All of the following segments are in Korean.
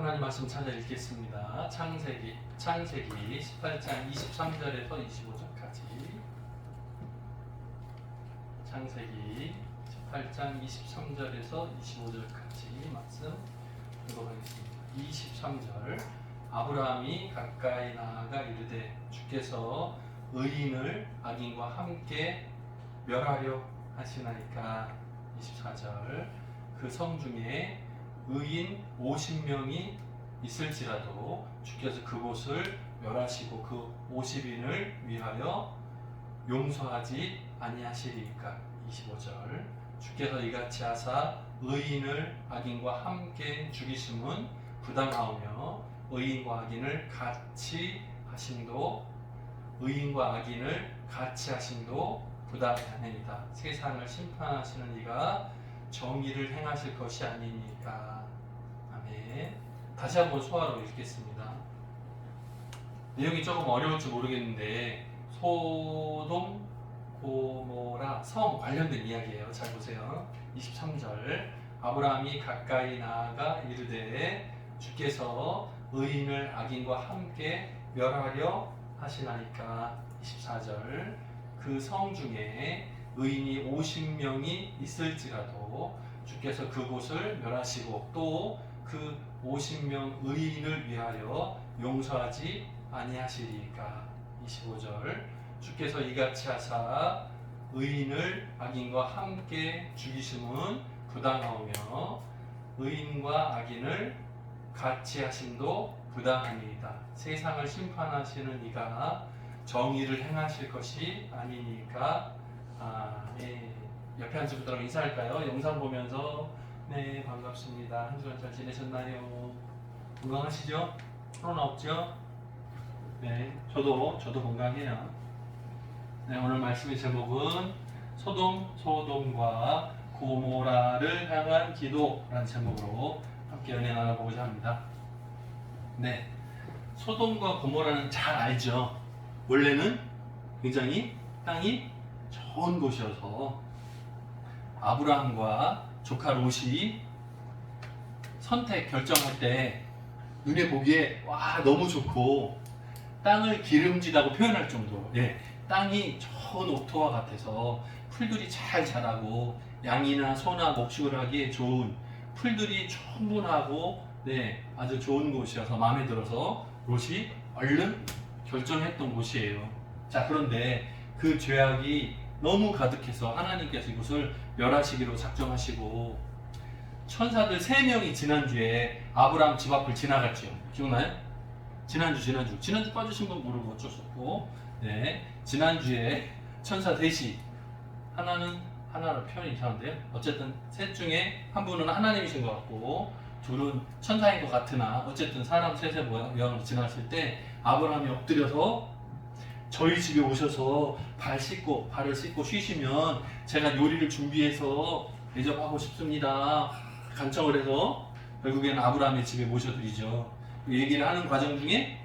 하나님 말씀 찾아 읽겠습니다. 창세기 창세기 18장 23절에서 25절까지 창세기 18장 23절에서 25절까지 말씀 읽어보겠습니다. 23절 아브라함이 가까이 나아가 이르되 주께서 의인을 악인과 함께 멸하려 하시나이까 24절 그 성 중에 의인 50명이 있을지라도 주께서 그곳을 멸하시고 그 50인을 위하여 용서하지 아니하시리까. 25절. 주께서 이같이 하사 의인을 악인과 함께 죽이심은 부당하오며 의인과 악인을 같이 하심도 의인과 악인을 같이 하심도 부당하니이다 세상을 심판하시는 이가 정의를 행하실 것이 아니니까 아멘. 다시 한번 소화로 읽겠습니다. 내용이 조금 어려울지 모르겠는데 소돔 고모라 성 관련된 이야기예요. 잘 보세요. 23절. 아브라함이 가까이 나아가 이르되 주께서 의인을 악인과 함께 멸하려 하시나이까? 24절. 그 성 중에 의인이 50명이 있을지라도 주께서 그곳을 멸하시고 또 그 50명 의인을 위하여 용서하지 아니하시리까 25절 주께서 이같이 하사 의인을 악인과 함께 죽이심은 부당하오며 의인과 악인을 같이 하심도 부당하니이다. 세상을 심판하시는 이가 정의를 행하실 것이 아니니까 아멘. 옆에 앉은 분들하고 인사할까요? 영상 보면서 네 반갑습니다. 한 주간 잘 지내셨나요? 건강하시죠? 코로나 없죠? 네 저도 저도 건강해요. 네 오늘 말씀의 제목은 소돔 소돔과 고모라를 향한 기도라는 제목으로 함께 연애 나눠보고자 합니다. 네 소돔과 고모라는 잘 알죠. 원래는 굉장히 땅이 좋은 곳이어서 아브라함과 조카 롯이 선택 결정할 때 눈에 보기에 와 너무 좋고 땅을 기름지다고 표현할 정도로 예, 땅이 좋은 옥토와 같아서 풀들이 잘 자라고 양이나 소나 목축을 하기에 좋은 풀들이 충분하고 네 아주 좋은 곳이어서 마음에 들어서 롯이 얼른 결정했던 곳이에요. 자 그런데 그 죄악이 너무 가득해서 하나님께서 이곳을 멸하시기로 작정하시고 천사들 세 명이 지난주에 아브라함 집 앞을 지나갔죠. 기억나요? 지난주 지난주 지난주 빠지신 분 모르고 어쩔 수 없고 네 지난주에 천사 셋이 하나는 하나로 표현이 이상한데요. 어쨌든 셋 중에 한 분은 하나님이신 것 같고 둘은 천사인 것 같으나 어쨌든 사람 셋의 모양으로 지났을 때 아브라함이 엎드려서 저희 집에 오셔서 발 씻고 발을 씻고 쉬시면 제가 요리를 준비해서 대접하고 싶습니다. 간청을 해서 결국에는 아브라함의 집에 모셔드리죠. 그 얘기를 하는 과정 중에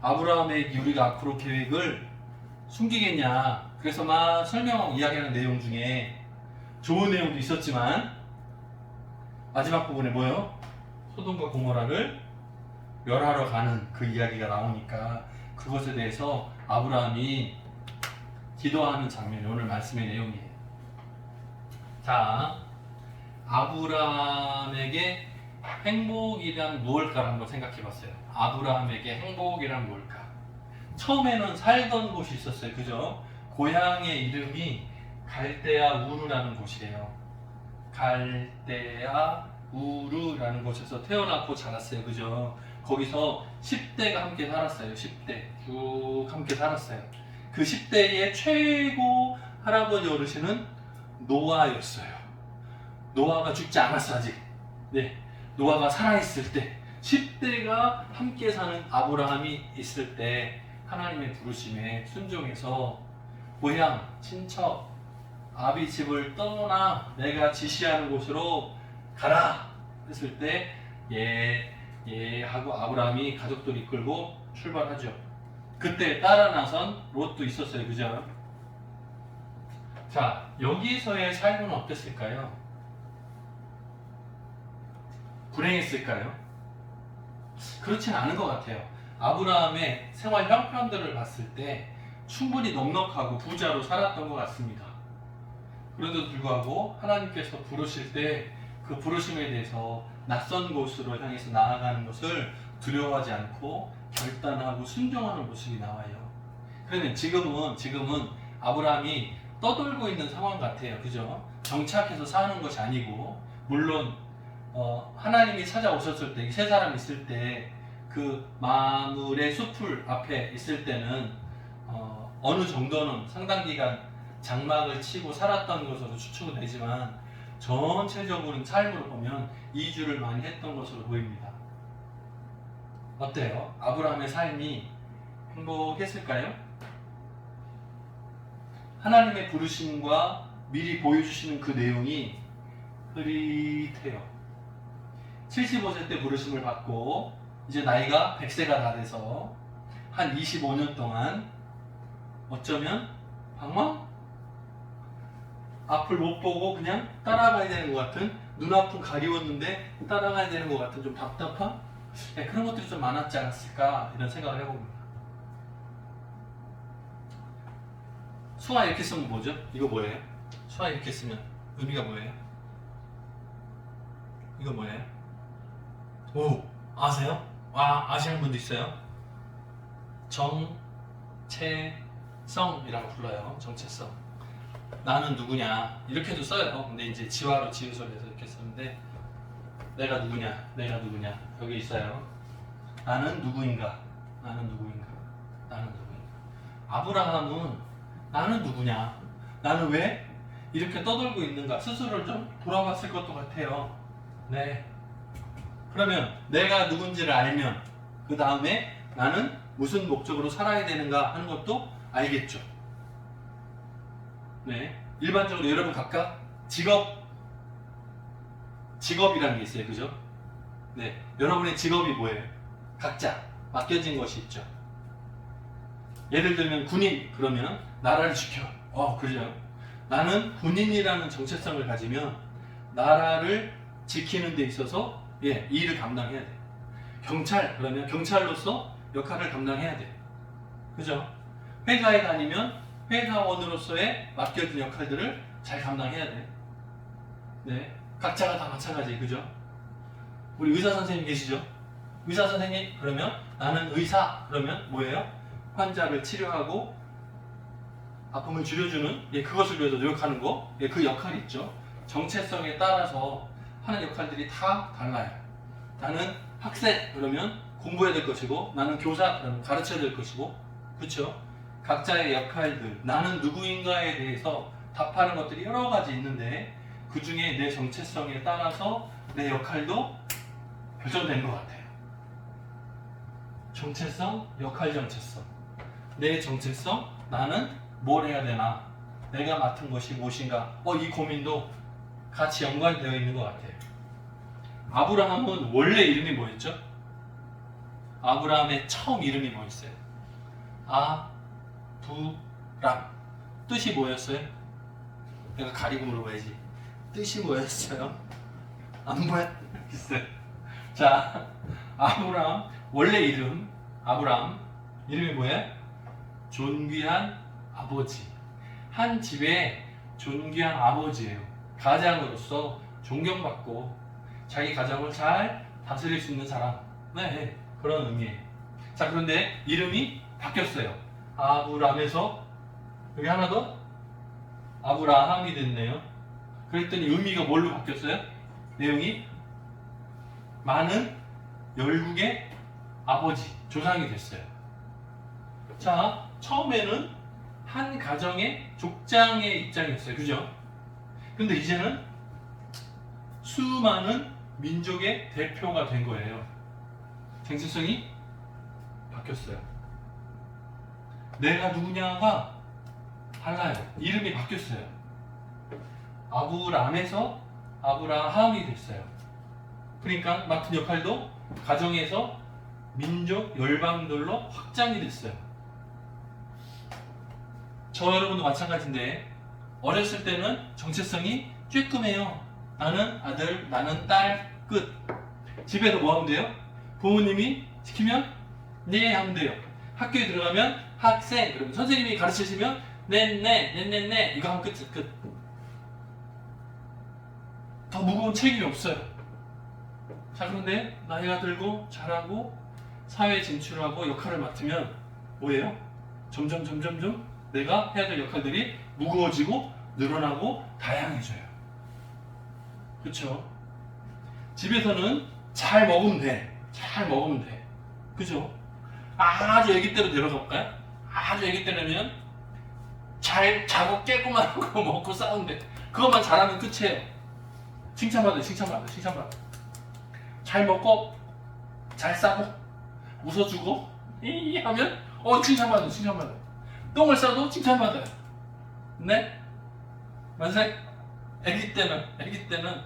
아브라함의 우리가 앞으로 계획을 숨기겠냐. 그래서 막 설명 이야기하는 내용 중에 좋은 내용도 있었지만 마지막 부분에 뭐요? 소돔과 고모라를 멸하러 가는 그 이야기가 나오니까 그것에 대해서 아브라함이 기도하는 장면이 오늘 말씀의 내용이에요. 자, 아브라함에게 행복이란 무엇일까 한번 생각해 봤어요. 아브라함에게 행복이란 뭘까? 처음에는 살던 곳이 있었어요. 그죠? 고향의 이름이 갈대아 우르라는 곳이에요. 갈대아 우르라는 곳에서 태어났고 자랐어요. 그죠? 거기서 10대가 함께 살았어요. 10대. 쭉 함께 살았어요. 그 10대의 최고 할아버지 어르신은 노아였어요. 노아가 죽지 않았어, 아직. 네. 노아가 살아있을 때, 10대가 함께 사는 아브라함이 있을 때, 하나님의 부르심에 순종해서 고향, 친척, 아비 집을 떠나 내가 지시하는 곳으로 가라! 했을 때, 예, 예 하고 아브라함이 가족들 이끌고 출발하죠. 그때 따라 나선 롯도 있었어요. 그죠? 자, 여기서의 삶은 어땠을까요? 불행했을까요? 그렇진 않은 것 같아요. 아브라함의 생활 형편들을 봤을 때 충분히 넉넉하고 부자로 살았던 것 같습니다. 그런데도 불구하고 하나님께서 부르실 때 그 부르심에 대해서 낯선 곳으로 향해서 나아가는 것을 두려워하지 않고 결단하고 순종하는 모습이 나와요. 그러면 지금은 지금은 아브라함이 떠돌고 있는 상황 같아요. 그죠? 정착해서 사는 것이 아니고 물론 어, 하나님이 찾아오셨을 때 세 사람 있을 때 그 마물의 숲을 앞에 있을 때는 어, 어느 정도는 상당 기간 장막을 치고 살았던 것으로 추측은 되지만 전체적으로는 삶으로 보면 이주를 많이 했던 것으로 보입니다. 어때요? 아브라함의 삶이 행복했을까요? 하나님의 부르심과 미리 보여주시는 그 내용이 흐릿해요. 75세 때 부르심을 받고 이제 나이가 100세가 다 돼서 한 25년 동안 어쩌면 방황? 앞을 못 보고 그냥 따라가야 되는 것 같은 눈앞은 가리웠는데 따라가야 되는 것 같은 좀 답답한 네, 그런 것들이 좀 많았지 않았을까 이런 생각을 해봅니다. 수화 이렇게 쓰면 뭐죠? 이거 뭐예요? 수화 이렇게 쓰면 의미가 뭐예요? 이거 뭐예요? 오 아세요? 아 아시는 분도 있어요? 정체성이라고 불러요. 정체성. 나는 누구냐 이렇게도 써요. 근데 이제 지화로 지우설에서 이렇게 쓰는데 내가 누구냐, 내가 누구냐 여기 있어요. 나는 누구인가, 나는 누구인가, 나는 누구인가. 아브라함은 나는 누구냐, 나는 왜 이렇게 떠돌고 있는가 스스로를 좀 돌아봤을 것도 같아요. 네. 그러면 내가 누군지를 알면 그 다음에 나는 무슨 목적으로 살아야 되는가 하는 것도 알겠죠. 네. 일반적으로 여러분 각각 직업 직업이라는 게 있어요. 그죠? 네. 여러분의 직업이 뭐예요? 각자 맡겨진 것이 있죠. 예를 들면 군인 그러면 나라를 지켜. 어, 그죠? 나는 군인이라는 정체성을 가지면 나라를 지키는 데 있어서 예, 이 일을 감당해야 돼. 경찰 그러면 경찰로서 역할을 감당해야 돼. 그죠? 회사에 다니면 회사원으로서의 맡겨진 역할들을 잘 감당해야 돼. 네. 각자가 다 마찬가지, 그죠? 우리 의사 선생님 계시죠? 의사 선생님, 그러면 나는 의사, 그러면 뭐예요? 환자를 치료하고 아픔을 줄여주는, 예, 그것을 위해서 노력하는 거, 예, 그 역할이 있죠. 정체성에 따라서 하는 역할들이 다 달라요. 나는 학생, 그러면 공부해야 될 것이고, 나는 교사, 그러면 가르쳐야 될 것이고, 그렇죠? 각자의 역할들, 나는 누구인가에 대해서 답하는 것들이 여러 가지 있는데 그 중에 내 정체성에 따라서 내 역할도 결정된 것 같아요. 정체성, 역할 정체성. 내 정체성, 나는 뭘 해야 되나? 내가 맡은 것이 무엇인가? 어, 이 고민도 같이 연관되어 있는 것 같아요. 아브라함은 원래 이름이 뭐였죠? 아브라함의 처음 이름이 뭐였어요? 아, 부람 뜻이 뭐였어요? 내가 가리고 물어봐야지. 뜻이 뭐였어요? 안 보였어요 자 아브람 원래 이름 아브람 이름이 뭐예요? 존귀한 아버지. 한 집의 존귀한 아버지예요. 가장으로서 존경받고 자기 가정을 잘 다스릴 수 있는 사람 네 그런 의미예요. 자 그런데 이름이 바뀌었어요 아브람에서 여기 하나 더 아브라함이 됐네요. 그랬더니 의미가 뭘로 바뀌었어요? 내용이 많은 열국의 아버지, 조상이 됐어요. 자, 처음에는 한 가정의 족장의 입장이었어요. 그죠? 근데 이제는 수많은 민족의 대표가 된 거예요. 정체성이 바뀌었어요. 내가 누구냐가 달라요. 이름이 바뀌었어요. 아브람에서 아브라함이 됐어요. 그러니까 맡은 역할도 가정에서 민족 열방들로 확장이 됐어요. 저 여러분도 마찬가지인데 어렸을 때는 정체성이 쬐끔해요. 나는 아들, 나는 딸, 끝. 집에서 뭐 하면 돼요? 부모님이 시키면 네 하면 돼요. 학교에 들어가면 학생 그러면 선생님이 가르치시면 네네 네네네 이거 하면 끝 끝. 더 무거운 책임이 없어요. 자 그런데 나이가 들고 자라고 사회 진출하고 역할을 맡으면 뭐예요? 점점 점점점 내가 해야 될 역할들이 무거워지고 늘어나고 다양해져요. 그렇죠? 집에서는 잘 먹으면 돼. 잘 먹으면 돼. 그죠? 아주 애기 때로 내려가 볼까요? 아주 애기 때라면 잘 자고 깨고만 하고 먹고 돼. 그것만 잘하면 끝이에요. 칭찬받아요, 칭찬받아요, 칭찬받아요. 잘 먹고, 잘 싸고, 웃어주고, 이 하면, 어, 칭찬받아요, 칭찬받아요. 똥을 싸도 칭찬받아요. 네? 만세? 애기 때는, 애기 때는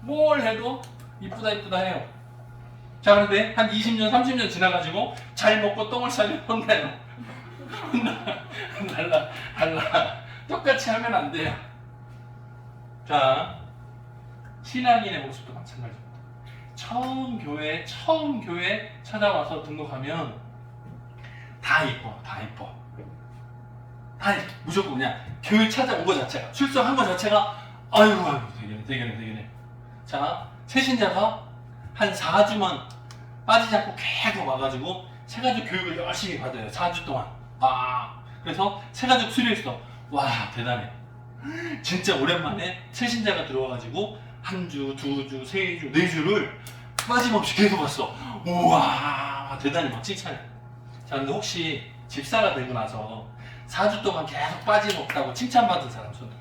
뭘 해도 이쁘다, 이쁘다 해요. 자, 그런데 한 20년, 30년 지나가지고 잘 먹고 똥을 싸면 혼나요. 달라, 달라. 똑같이 하면 안 돼요. 자, 신앙인의 모습도 마찬가지입니다. 처음 교회, 처음 교회 찾아와서 등록하면 다 이뻐, 다 이뻐. 다 이뻐. 무조건 그냥 교회 찾아온 것 자체가, 출석한 것 자체가, 아이고, 아이고, 되겠네, 되겠네, 되겠네. 자, 새신자가 한 4주만 빠지지 않고 계속 와가지고 새가족 교육을 열심히 받아요. 4주 동안. 아, 그래서 새가족 수료했어. 와, 대단해. 진짜 오랜만에 새 신자가 들어와가지고 한 주, 두 주, 세 주, 네 주를 빠짐없이 계속 왔어. 우와, 대단히 막 칭찬해. 자, 근데 혹시 집사가 되고 나서 4주 동안 계속 빠짐없다고 칭찬받은 사람 손 들어.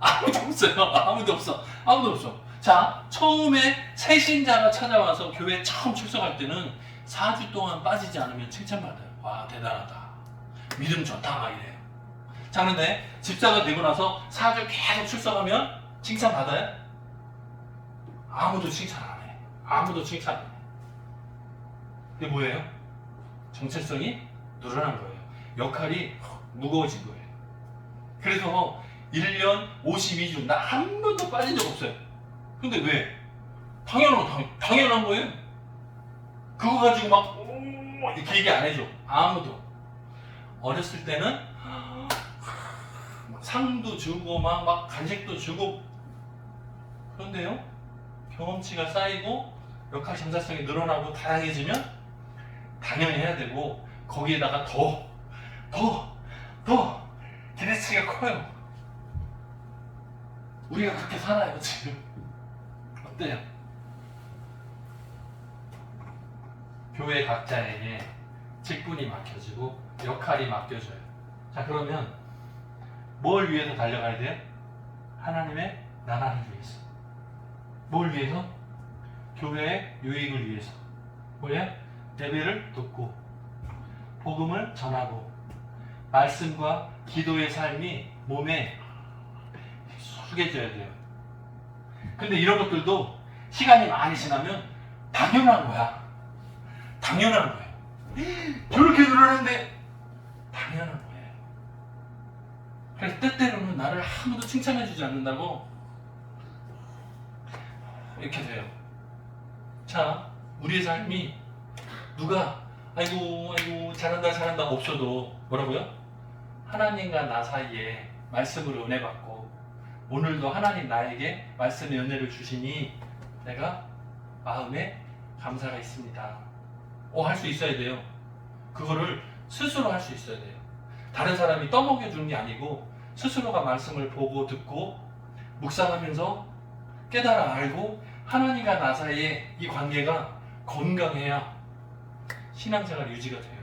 아무도 없어요. 아무도 없어. 아무도 없어. 자, 처음에 새 신자가 찾아와서 교회 처음 출석할 때는 4주 동안 빠지지 않으면 칭찬받아요. 와, 대단하다. 믿음 좋다, 막 이래요. 자, 그런데 집사가 되고 나서 4주 계속 출석하면 칭찬 받아요? 아무도 칭찬 안 해. 아무도 칭찬 안 해. 이게 뭐예요? 정체성이 늘어난 거예요. 역할이 무거워진 거예요. 그래서 1년 52주 나 한 번도 빠진 적 없어요. 근데 왜? 당연한 당, 당연한 거예요. 그거 가지고 막 오, 이렇게 얘기 안 해줘. 아무도. 어렸을 때는 막 상도 주고 막, 막 간식도 주고 그런데요 경험치가 쌓이고 역할 정체성이 늘어나고 다양해지면 당연히 해야 되고 거기에다가 더 더, 더 기대치가 커요. 우리가 그렇게 살아요 지금. 어때요? 교회 각자에게 직분이 맡겨지고 역할이 맡겨져요. 자 그러면 뭘 위해서 달려가야 돼요? 하나님의 나라를 위해서. 뭘 위해서? 교회의 유익을 위해서. 뭐야? 예배를 듣고 복음을 전하고 말씀과 기도의 삶이 몸에 숙여져야 돼요. 근데 이런 것들도 시간이 많이 지나면 당연한 거야. 당연한 거예요. 저렇게 늘어나는데 당연한 거예요. 그래서 때때로는 나를 아무도 칭찬해주지 않는다고 이렇게 돼요. 자, 우리의 삶이 누가 아이고 아이고 잘한다 잘한다 없어도 뭐라고요? 하나님과 나 사이에 말씀으로 은혜 받고 오늘도 하나님 나에게 말씀의 은혜를 주시니 내가 마음에 감사가 있습니다. 어, 할 수 있어야 돼요. 그거를 스스로 할 수 있어야 돼요. 다른 사람이 떠먹여 주는 게 아니고 스스로가 말씀을 보고 듣고 묵상하면서 깨달아 알고 하나님과 나 사이에 이 관계가 건강해야 신앙생활 유지가 돼요.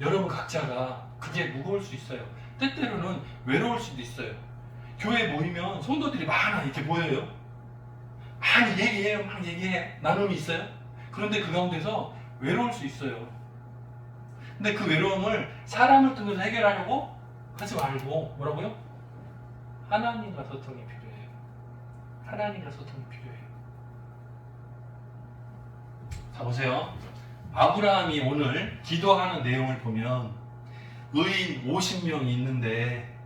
여러분 각자가 그게 무거울 수 있어요. 때때로는 외로울 수도 있어요. 교회 모이면 성도들이 많아 이렇게 모여요. 많이 얘기해요, 막 얘기해 나눔이 있어요. 그런데 그 가운데서 외로울 수 있어요. 근데 그 외로움을 사람을 통해서 해결하려고 하지 말고 뭐라고요? 하나님과 소통이 필요해요. 하나님과 소통이 필요해요. 자 보세요. 아브라함이 오늘 기도하는 내용을 보면 의인 50명이 있는데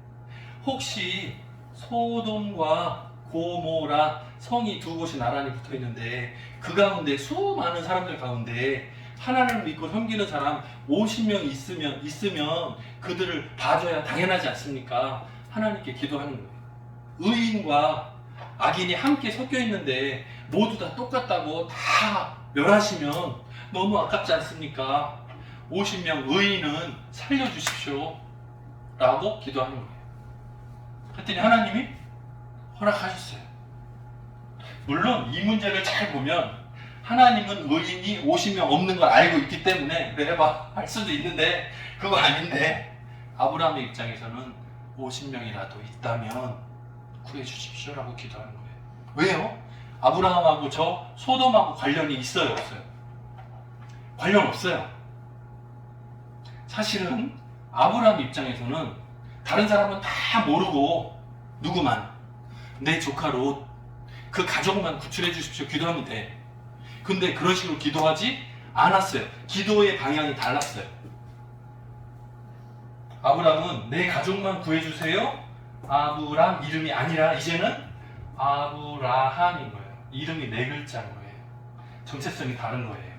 혹시 소돔과 고모라 성이 두 곳이 나란히 붙어 있는데 그 가운데 수많은 사람들 가운데 하나님을 믿고 섬기는 사람 50명 있으면 있으면 그들을 봐줘야 당연하지 않습니까? 하나님께 기도하는 거예요. 의인과 악인이 함께 섞여 있는데 모두 다 똑같다고 다 멸하시면 너무 아깝지 않습니까? 50명 의인은 살려주십시오. 라고 기도하는 거예요. 그랬더니 하나님이 허락하셨어요. 물론 이 문제를 잘 보면 하나님은 의인이 50명 없는 걸 알고 있기 때문에 그래 봐할 수도 있는데 그거 아닌데 아브라함의 입장에서는 50명이라도 있다면 구해 주십시오라고 기도하는 거예요. 왜요? 아브라함하고 저 소돔하고 관련이 있어요, 없어요? 관련 없어요. 사실은 아브라함 입장에서는 다른 사람은 다 모르고 누구만 내 조카 롯, 그 가족만 구출해 주십시오. 기도하면 돼. 근데 그런 식으로 기도하지 않았어요. 기도의 방향이 달랐어요. 아브라함은 내 가족만 구해주세요. 아브람 이름이 아니라 이제는 아브라함인 거예요. 이름이 네 글자인 거예요. 정체성이 다른 거예요.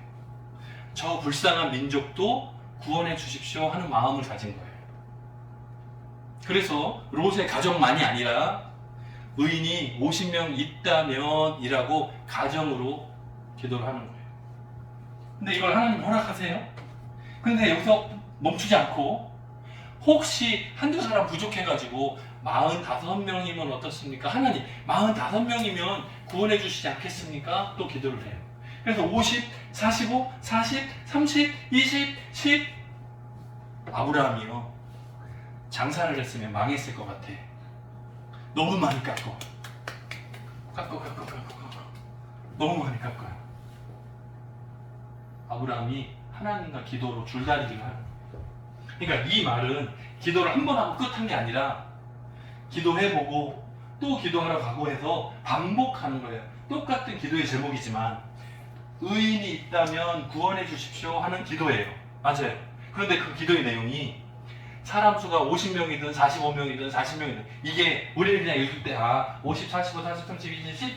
저 불쌍한 민족도 구원해 주십시오 하는 마음을 가진 거예요. 그래서 롯의 가족만이 아니라 의인이 50명 있다면이라고 가정으로 기도를 하는 거예요. 근데 이걸 하나님 허락하세요? 근데 여기서 멈추지 않고 혹시 한두 사람 부족해가지고 45명이면 어떻습니까? 하나님 45명이면 구원해 주시지 않겠습니까? 또 기도를 해요. 그래서 50, 45, 40, 30, 20, 10 아브라함이요. 장사를 했으면 망했을 것 같아. 너무 많이 깎고 깎고 깎고 깎고 깎고 너무 많이 깎아요. 아브라함이 하나님과 기도로 줄다리기를 하는 거예요. 그러니까 이 말은 기도를 한 번 하고 끝한 게 아니라 기도해보고 또 기도하러 가고 해서 반복하는 거예요. 똑같은 기도의 제목이지만 의인이 있다면 구원해 주십시오 하는 기도예요. 맞아요. 그런데 그 기도의 내용이 사람 수가 50명이든 45명이든 40명이든 이게 우리는 그냥 읽을 때 아, 50, 45, 40, 30, 20, 10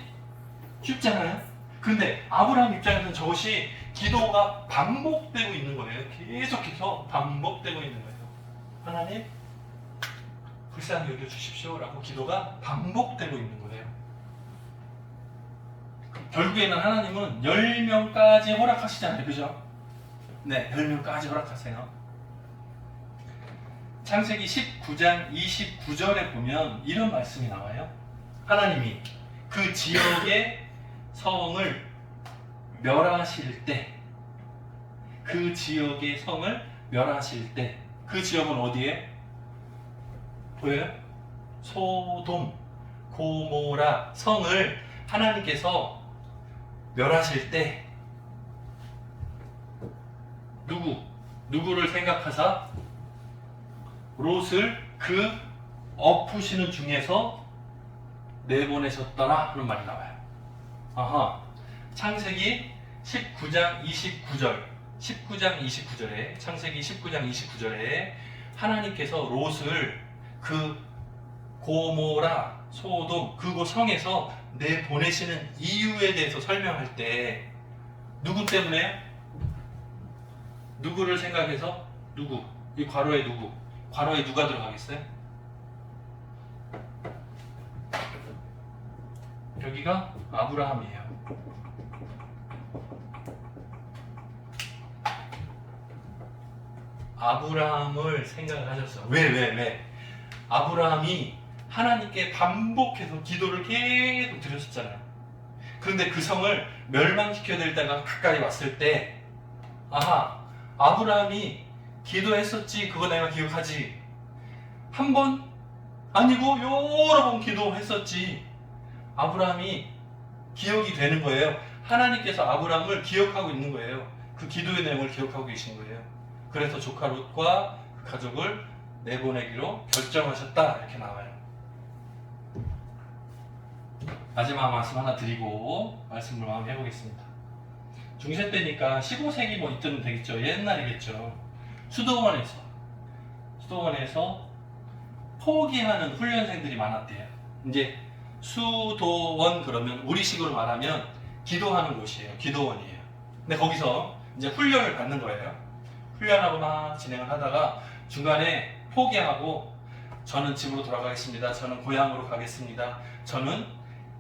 쉽잖아요. 근데 아브라함 입장에서는 저것이 기도가 반복되고 있는 거예요. 계속해서 반복되고 있는 거예요. 하나님 불쌍히 여겨 주십시오라고 기도가 반복되고 있는 거예요. 결국에는 하나님은 10명까지 허락하시잖아요. 그죠? 네, 10명까지 허락하세요. 창세기 19장 29절에 보면 이런 말씀이 나와요. 하나님이 그 지역의 성을 멸하실 때, 그 지역의 성을 멸하실 때, 그 지역은 어디에? 보여요? 소돔, 고모라 성을 하나님께서 멸하실 때, 누구? 누구를 생각하사 롯을 그 엎으시는 중에서 내보내셨더라 하는 말이 나와요. 아하. 창세기 19장 29절. 19장 29절에 창세기 19장 29절에 하나님께서 롯을 그 고모라 소돔 그곳 성에서 내 보내시는 이유에 대해서 설명할 때 누구 때문에 누구를 생각해서 누구 이 괄호에 누구 괄호에 누가 들어가겠어요? 여기가 아브라함이에요. 아브라함을 생각하셨어. 왜, 왜, 왜? 아브라함이 하나님께 반복해서 기도를 계속 드렸었잖아요. 그런데 그 성을 멸망시켜야 될 때가 가까이 왔을 때, 아하, 아브라함이 기도했었지. 그거 내가 기억하지. 한 번 아니고 여러 번 기도했었지. 아브라함이 기억이 되는 거예요. 하나님께서 아브라함을 기억하고 있는 거예요. 그 기도의 내용을 기억하고 계신 거예요. 그래서 조카 롯과 그 가족을 내보내기로 결정하셨다 이렇게 나와요. 마지막 말씀 하나 드리고 말씀을 마음 해보겠습니다. 중세 때니까 15세기 뭐 이때면 되겠죠. 옛날이겠죠. 수도원에서 수도원에서 포기하는 훈련생들이 많았대요. 이제 수도원 그러면 우리식으로 말하면 기도하는 곳이에요. 기도원이에요. 근데 거기서 이제 훈련을 받는 거예요. 훈련하고 막 진행을 하다가 중간에 포기하고 저는 집으로 돌아가겠습니다. 저는 고향으로 가겠습니다. 저는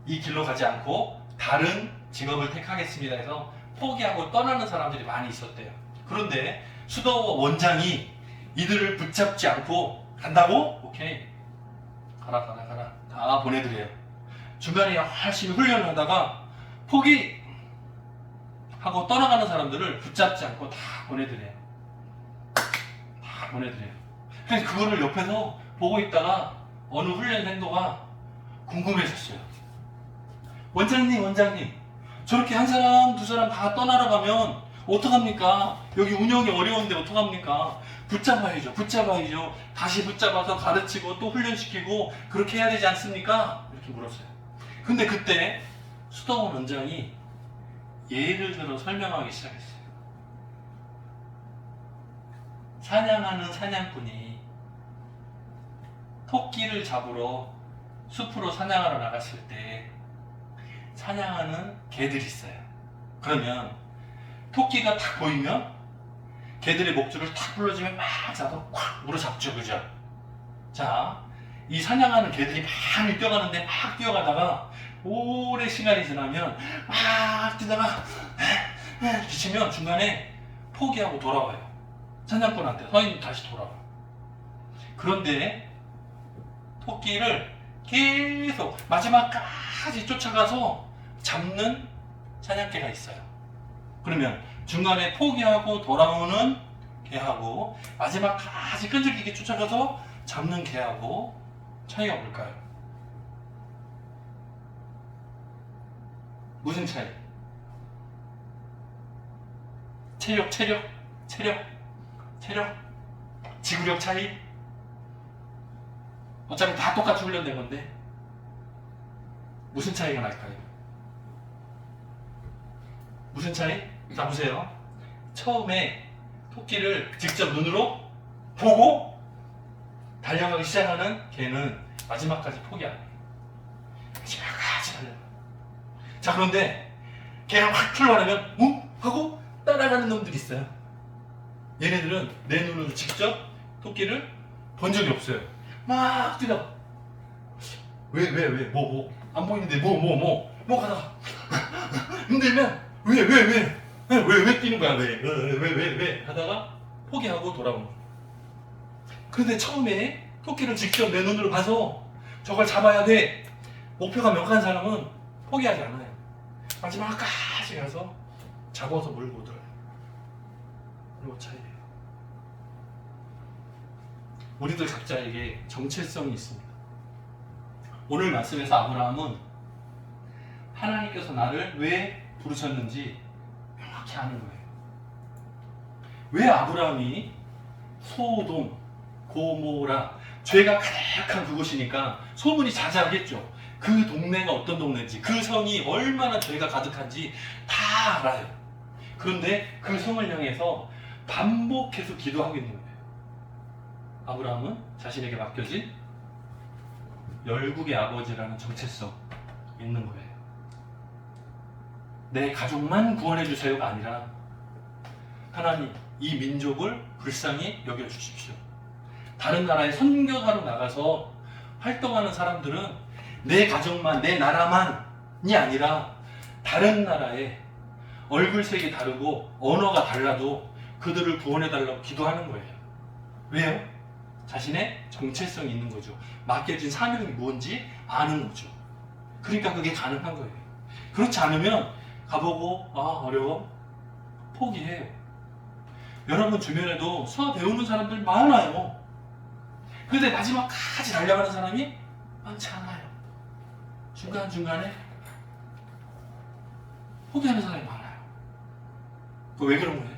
이 길로 가지 않고 다른 직업을 택하겠습니다. 해서 포기하고 떠나는 사람들이 많이 있었대요. 그런데 수도 원장이 이들을 붙잡지 않고 간다고? 오케이. 가라, 가라, 가라. 다 보내드려요. 중간에 열심히 훈련을 하다가 포기! 하고 떠나가는 사람들을 붙잡지 않고 다 보내드려요. 다 보내드려요. 그래서 그거를 옆에서 보고 있다가 어느 훈련생도가 궁금해졌어요. 원장님, 원장님. 저렇게 한 사람, 두 사람 다 떠나러 가면 어떡합니까? 여기 운영이 어려운데 어떡합니까? 붙잡아야죠. 붙잡아야죠. 다시 붙잡아서 가르치고 또 훈련시키고 그렇게 해야 되지 않습니까? 이렇게 물었어요. 근데 그때 수동원 원장이 예를 들어 설명하기 시작했어요. 사냥하는 사냥꾼이 토끼를 잡으러 숲으로 사냥하러 나갔을 때 사냥하는 개들이 있어요. 그러면 토끼가 탁 보이면 개들의 목줄을 탁 불러주면 막 잡아 콱 물어 잡죠, 그죠? 자, 이 사냥하는 개들이 많이 뛰어가는데 막 뛰어가다가 오래 시간이 지나면 막 뛰다가 지치면 중간에 포기하고 돌아와요. 사냥꾼한테 서인 다시 돌아와요. 그런데 토끼를 계속 마지막까지 쫓아가서 잡는 사냥개가 있어요. 그러면 중간에 포기하고 돌아오는 개하고 마지막까지 끈질기게 쫓아가서 잡는 개하고 차이가 뭘까요? 무슨 차이? 체력, 체력, 체력, 체력, 지구력 차이? 어차피 다 똑같이 훈련된 건데 무슨 차이가 날까요? 무슨 차이? 자 보세요. 처음에 토끼를 직접 눈으로 보고 달려가기 시작하는 개는 마지막까지 포기 안 해요. 마지막까지 달려. 자 그런데 걔가 확 출발하면 웅 하고 따라가는 놈들이 있어요. 얘네들은 내 눈으로 직접 토끼를 본 적이 없어요. 막 뛰다가 왜왜 왜 뭐 뭐 안 보이는데 뭐 뭐 뭐 뭐 가다가 힘들면 왜 왜 왜 왜 왜 뛰는 거야 왜 왜 왜 왜 왜 하다가 포기하고 돌아오는 거예요. 그런데 처음에 토끼를 직접 내 눈으로 봐서 저걸 잡아야 돼 목표가 명확한 사람은 포기하지 않아요. 마지막까지 가서 잡아서 물고 들어요. 그리고 차이예요. 우리들 각자에게 정체성이 있습니다. 오늘 말씀에서 아브라함은 하나님께서 나를 왜 부르셨는지 명확히 아는 거예요. 왜 아브라함이 소돔, 고모라 죄가 가득한 그곳이니까 소문이 자자하겠죠. 그 동네가 어떤 동네인지, 그 성이 얼마나 죄가 가득한지 다 알아요. 그런데 그 성을 향해서 반복해서 기도하고 있는 거예요. 아브라함은 자신에게 맡겨진 열국의 아버지라는 정체성 있는 거예요. 내 가족만 구원해 주세요가 아니라 하나님 이 민족을 불쌍히 여겨 주십시오. 다른 나라에 선교사로 나가서 활동하는 사람들은 내 가족만 내 나라만이 아니라 다른 나라에 얼굴색이 다르고 언어가 달라도 그들을 구원해 달라고 기도하는 거예요. 왜요? 자신의 정체성이 있는 거죠. 맡겨진 사명이 뭔지 아는 거죠. 그러니까 그게 가능한 거예요. 그렇지 않으면 가보고 아 어려워 포기해요. 여러분 주변에도 수학 배우는 사람들 많아요. 근데 마지막까지 달려가는 사람이 많지 않아요. 중간 중간에 포기하는 사람이 많아요. 그 왜 그런 거예요?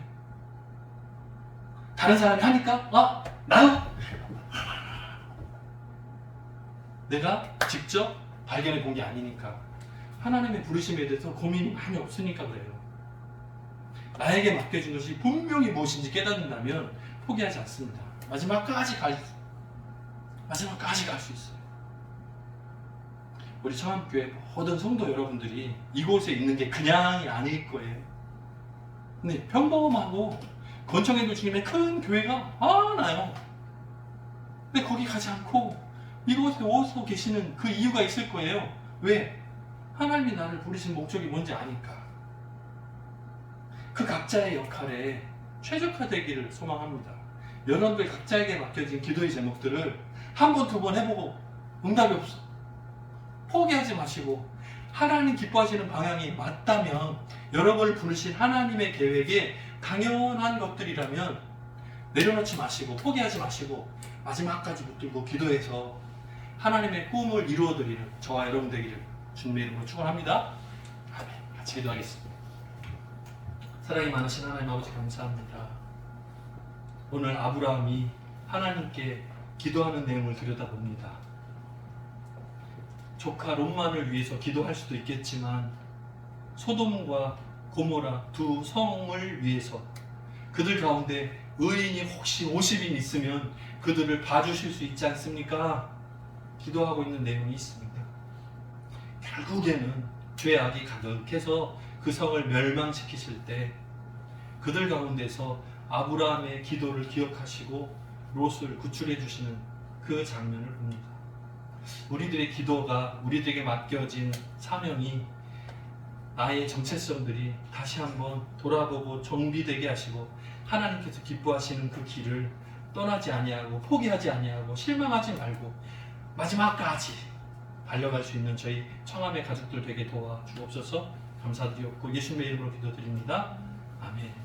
다른 사람이 하니까 아 나도 내가 직접 발견해 본 게 아니니까 하나님의 부르심에 대해서 고민이 많이 없으니까 그래요. 나에게 맡겨진 것이 분명히 무엇인지 깨닫는다면 포기하지 않습니다. 마지막까지 갈 마지막까지 갈 수 있어요. 우리 청암교회 모든 성도 여러분들이 이곳에 있는 게 그냥이 아닐 거예요. 근데 평범하고 권총에도 주님의 큰 교회가 많아요. 근데 거기 가지 않고 이곳에 오서 계시는 그 이유가 있을 거예요. 왜? 하나님이 나를 부르신 목적이 뭔지 아니까. 그 각자의 역할에 최적화되기를 소망합니다. 여러분들 각자에게 맡겨진 기도의 제목들을 한 번, 두 번 해보고 응답이 없어. 포기하지 마시고 하나님 기뻐하시는 방향이 맞다면 여러분을 부르신 하나님의 계획에 당연한 것들이라면 내려놓지 마시고 포기하지 마시고 마지막까지 붙들고 기도해서 하나님의 꿈을 이루어드리는 저와 여러분 되기를 주님의 이름으로 축원합니다. 아멘. 같이 기도하겠습니다. 사랑이 많으신 하나님 아버지 감사합니다. 오늘 아브라함이 하나님께 기도하는 내용을 들여다봅니다. 조카 롯만을 위해서 기도할 수도 있겠지만 소돔과 고모라 두 성을 위해서 그들 가운데 의인이 혹시 50인 있으면 그들을 봐주실 수 있지 않습니까? 기도하고 있는 내용이 있습니다. 결국에는 죄악이 가득해서 그 성을 멸망시키실 때 그들 가운데서 아브라함의 기도를 기억하시고 롯을 구출해 주시는 그 장면을 봅니다. 우리들의 기도가 우리들에게 맡겨진 사명이 나의 정체성들이 다시 한번 돌아보고 정비되게 하시고 하나님께서 기뻐하시는 그 길을 떠나지 아니하고 포기하지 아니하고 실망하지 말고 마지막까지 달려갈 수 있는 저희 청함의 가족들 되게 도와 주옵소서 감사드리옵고 예수님의 이름으로 기도드립니다. 아멘.